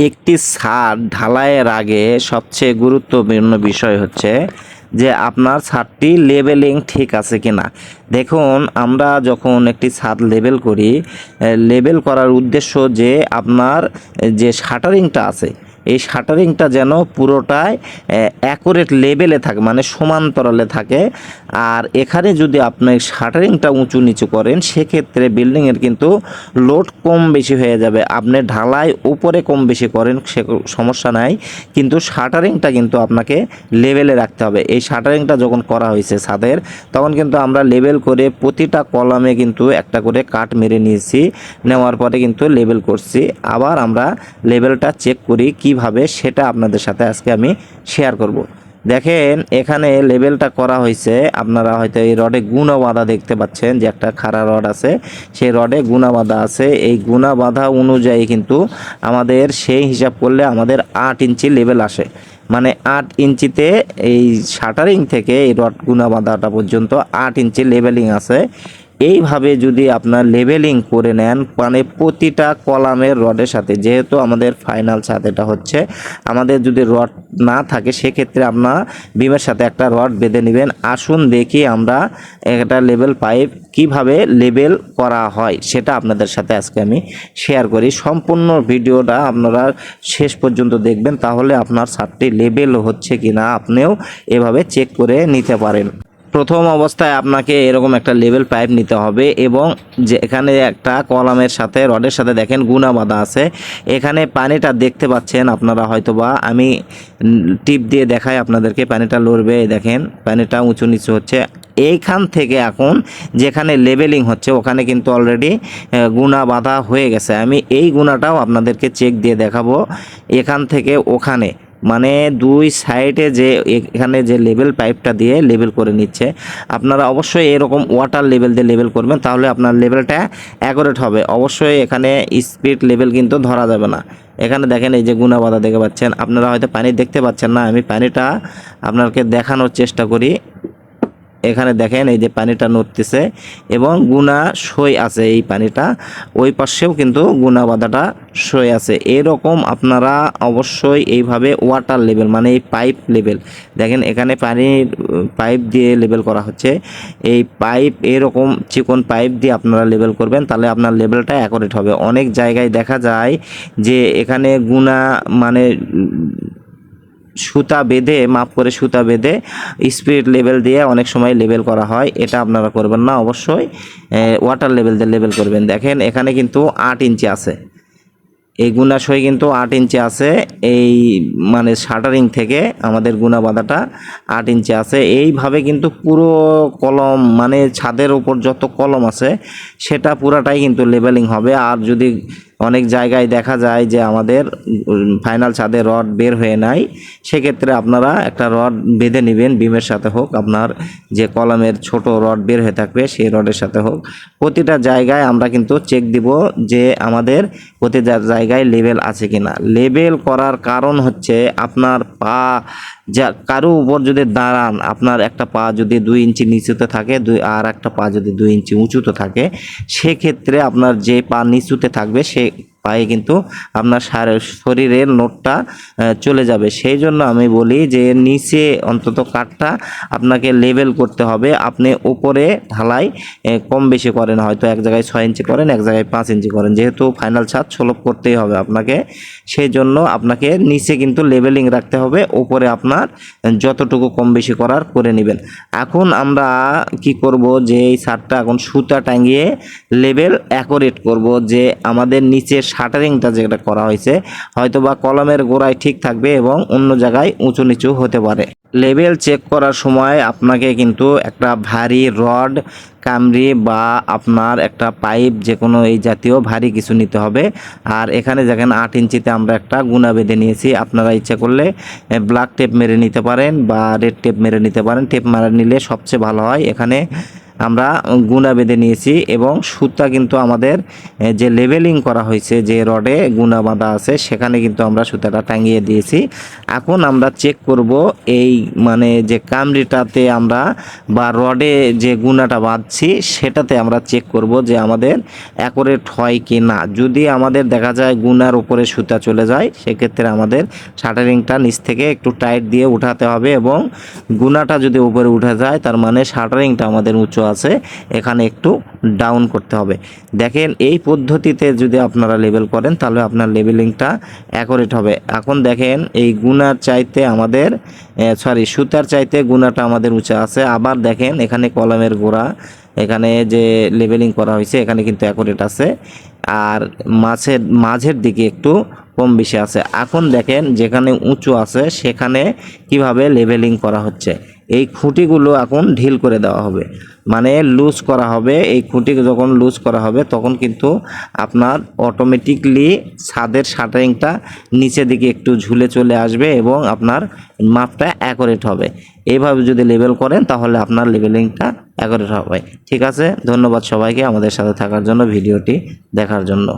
একটি ছাদ ঢালাইয়ের আগে সবচেয়ে গুরুত্বপূর্ণ বিষয় হচ্ছে যে আপনার ছাদটি লেবেলিং ঠিক আছে কি না দেখুন, আমরা যখন একটি ছাদ লেবেল করি লেবেল করার উদ্দেশ্য যে আপনার যে শাটারিংটা আছে এই শাটারিংটা যেন পুরোটাই অ্যাকুরেট লেভেলে থাকে মানে সমান্তরালে থাকে। আর এখানে যদি আপনি শাটারিংটা উঁচু নিচু করেন, সেক্ষেত্রে বিল্ডিংয়ের কিন্তু লোড কম বেশি হয়ে যাবে। আপনি ঢালাই উপরে কম বেশি করেন, সে সমস্যা নাই। কিন্তু শাটারিংটা কিন্তু আপনাকে লেভেলে রাখতে হবে। এই শাটারিংটা যখন করা হয়েছে ছাদের, তখন কিন্তু আমরা লেবেল করে প্রতিটা কলামে কিন্তু একটা করে কাট মেরে নিয়েছি। নেওয়ার পরে কিন্তু লেবেল করছি। আবার আমরা লেভেলটা চেক করি কীভাবে সেটা আপনাদের সাথে আজকে আমি শেয়ার করব। দেখেন, এখানে লেবেলটা করা হয়েছে। আপনারা হয়তো এই রডে গুণা বাঁধা দেখতে পাচ্ছেন যে একটা খাড়া রড আছে। সেই রডে গুণা বাঁধা আছে। এই গুণা বাঁধা অনুযায়ী কিন্তু আমাদের সেই হিসাব করলে আমাদের আট ইঞ্চি লেবেল আসে। মানে আট ইঞ্চিতে এই শাটারিং থেকে এই রড গুণা বাঁধাটা পর্যন্ত আট ইঞ্চি লেবেলিং আছে। এইভাবে যদি আপনার লেভেলিং করে নেন মানে প্রতিটা কলামের রডের সাথে, যেহেতু আমাদের ফাইনাল এটা হচ্ছে, আমাদের যদি রড না থাকে, সেক্ষেত্রে আপনার বিমের সাথে একটা রড বেঁধে নেবেন। আসুন দেখি আমরা একটা লেভেল পাইপ কীভাবে লেবেল করা হয়, সেটা আপনাদের সাথে আজকে আমি শেয়ার করি। সম্পূর্ণ ভিডিওটা আপনারা শেষ পর্যন্ত দেখবেন, তাহলে আপনার ছাদটি লেবেল হচ্ছে কি না আপনিও এভাবে চেক করে নিতে পারেন। প্রথম অবস্থায় আপনাকে এরকম একটা লেভেল পাইপ নিতে হবে এবং যে এখানে একটা কলামের সাথে, রডের সাথে দেখেন গুণা বাঁধা আছে। এখানে পানিটা দেখতে পাচ্ছেন আপনারা হয়তোবা। আমি টিপ দিয়ে দেখাই আপনাদেরকে, পানিটা লড়বে, দেখেন পানিটা উঁচু নিচু হচ্ছে। এইখান থেকে এখন যেখানে লেভেলিং হচ্ছে, ওখানে কিন্তু অলরেডি গুণা বাঁধা হয়ে গেছে। আমি এই গুণাটাও আপনাদেরকে চেক দিয়ে দেখাবো। এখান থেকে ওখানে মানে দুই সাইডে যে এখানে যে লেভেল পাইপটা দিয়ে লেভেল করে নিচ্ছে, আপনারা অবশ্যই এরকম ওয়াটার লেভেল দিয়ে লেভেল করবেন, তাহলে আপনার লেভেলটা অ্যাকোরেট হবে। অবশ্যই এখানে স্পিড লেভেল কিন্তু ধরা যাবে না। এখানে দেখেন এই যে গুণাবাদা দেখে পাচ্ছেন, আপনারা হয়তো পানি দেখতে পাচ্ছেন না, আমি পানিটা আপনাকে দেখানোর চেষ্টা করি। এখানে দেখেন এই যে পানিটা নড়তেছে এবং গুণা সই আছে এই পানিটা। ওই পাশেও কিন্তু গুণা বাঁধাটা সই আছে। এরকম আপনারা অবশ্যই এইভাবে ওয়াটার লেভেল মানে এই পাইপ লেভেল দেখেন এখানে পানির পাইপ দিয়ে লেভেল করা হচ্ছে। এই পাইপ এরকম চিকন পাইপ দিয়ে আপনারা লেভেল করবেন, তাহলে আপনার লেভেলটা অ্যাকোরেট হবে। অনেক জায়গায় দেখা যায় যে এখানে গুণা মানে সুতা বেঁধে, মাপ করে সুতা বেঁধে স্পিড লেভেল দিয়ে অনেক সময় লেভেল করা হয়। এটা আপনারা করবেন না অবশ্যই। ওয়াটার লেভেল দিয়ে লেভেল করবেন। দেখেন, এখানে কিন্তু আট ইঞ্চি আছে। এই গুণাশয় কিন্তু আট ইঞ্চি আছে। এই মানে শাটারিং থেকে আমাদের গুণা বাঁধাটা আট ইঞ্চি আছে। এইভাবে কিন্তু পুরো কলম মানে ছাদের উপর যত কলম আছে, সেটা পুরাটাই কিন্তু লেবেলিং হবে। আর যদি অনেক জায়গায় দেখা যায় যে আমাদের ফাইনাল ছাদে রড বের হয়ে নাই। সেক্ষেত্রে আপনারা একটা রড বেঁধে নেবেন, বিমের সাথে হোক, আপনার যে কলমের ছোট রড বের হয়ে থাকবে, সেই রডের সাথে হোক। প্রতিটা জায়গায় আমরা কিন্তু চেক দিব যে আমাদের প্রতিটা জায়গায় লেভেল আছে কিনা। লেবেল করার কারণ হচ্ছে আপনার পা যা কারও উপর যদি দাঁড়ান, আপনার একটা পা যদি দুই ইঞ্চি নিচুতে থাকে, দুই, আর একটা পা যদি দুই ইঞ্চি উঁচুতে থাকে, সেক্ষেত্রে আপনার যে পা নিচুতে থাকবে, সে পায়ে কিন্তু আপনার শরীরের নোটটা চলে যাবে। সেই জন্য আমি বলি যে নিচে অন্তত কাঠটা আপনাকে লেবেল করতে হবে। আপনি উপরে ঢালাই কম বেশি করেন। হয়তো এক জায়গায় ছয় ইঞ্চি করেন, এক জায়গায় পাঁচ ইঞ্চি করেন। যেহেতু ফাইনাল ছাদ সুলভ করতেই হবে আপনাকে। সেই জন্য আপনাকে নিচে কিন্তু লেবেলিং রাখতে হবে। উপরে আপনার যতটুকু কম বেশি করার করে নেবেন। এখন আমরা কি করব যে এই ছাদটা এখন সুতা টাঙিয়ে লেবেল অ্যাকোরেট করব যে আমাদের নিচের শাটারিংটা যেটা করা হয়েছে হয়তো বা কলমের গোড়ায় ঠিক থাকবে এবং অন্য জায়গায় উঁচু নিচু হতে পারে। লেভেল চেক করার সময় আপনাকে কিন্তু একটা ভারী রড, কামড়ি বা আপনার একটা পাইপ যে কোনো এই জাতীয় ভারী কিছু নিতে হবে। আর এখানে দেখেন আট ইঞ্চিতে আমরা একটা গুণা বেঁধে নিয়েছি। আপনারা ইচ্ছা করলে ব্ল্যাক টেপ মেরে নিতে পারেন বা রেড টেপ মেরে নিতে পারেন। টেপ মারা নিলে সবচেয়ে ভালো হয় এখানে আমরা গুণা বেঁধে নিয়েছি এবং সুতা কিন্তু আমাদের যে লেভেলিং করা হয়েছে, যে রডে গুণা বাঁধা আছে, সেখানে কিন্তু আমরা সুতাটা টাঙিয়ে দিয়েছি। এখন আমরা চেক করব এই মানে যে কামড়িটাতে আমরা বা রডে যে গুণাটা বাঁধছি, সেটাতে আমরা চেক করব যে আমাদের অ্যাকোরেট হয় কি না যদি আমাদের দেখা যায় গুনার উপরে সুতা চলে যায়, সেক্ষেত্রে আমাদের শাটারিংটা নিচ থেকে একটু টাইট দিয়ে উঠাতে হবে এবং গুনাটা যদি উপরে উঠে যায়, তার মানে শাটারিংটা আমাদের উঁচু আছে, এখানে একটু ডাউন করতে হবে। দেখেন, এই পদ্ধতিতে যদি আপনারা লেবেল করেন, তাহলে আপনার লেবেলিংটা অ্যাকোরেট হবে। এখন দেখেন, এই গুনার চাইতে আমাদের সরি সুতার চাইতে গুনাটা আমাদের উঁচা আছে। আবার দেখেন, এখানে কলমের গোড়া, এখানে যে লেবেলিং করা হয়েছে, এখানে কিন্তু অ্যাকোরেট আছে। আর মাছের, মাঝের দিকে একটু কম বেশি আছে। এখন দেখেন, যেখানে উঁচু আছে, সেখানে কীভাবে লেভেলিং করা হচ্ছে? এই খুঁটিগুলো এখন ঢিল করে দেওয়া হবে। মানে লুজ করা হবে। এই খুঁটি যখন লুজ করা হবে, তখন কিন্তু আপনার অটোমেটিকলি ছাদের শাটারিংটা নিচে দিকে একটু ঝুলে চলে আসবে এবং আপনার মাপটা অ্যাকোরেট হবে। এইভাবে যদি লেবেল করেন, তাহলে আপনার লেবেলিংটা অ্যাকোরেট হবে। ঠিক আছে? ধন্যবাদ সবাইকে আমাদের সাথে থাকার জন্য, ভিডিওটি দেখার জন্য।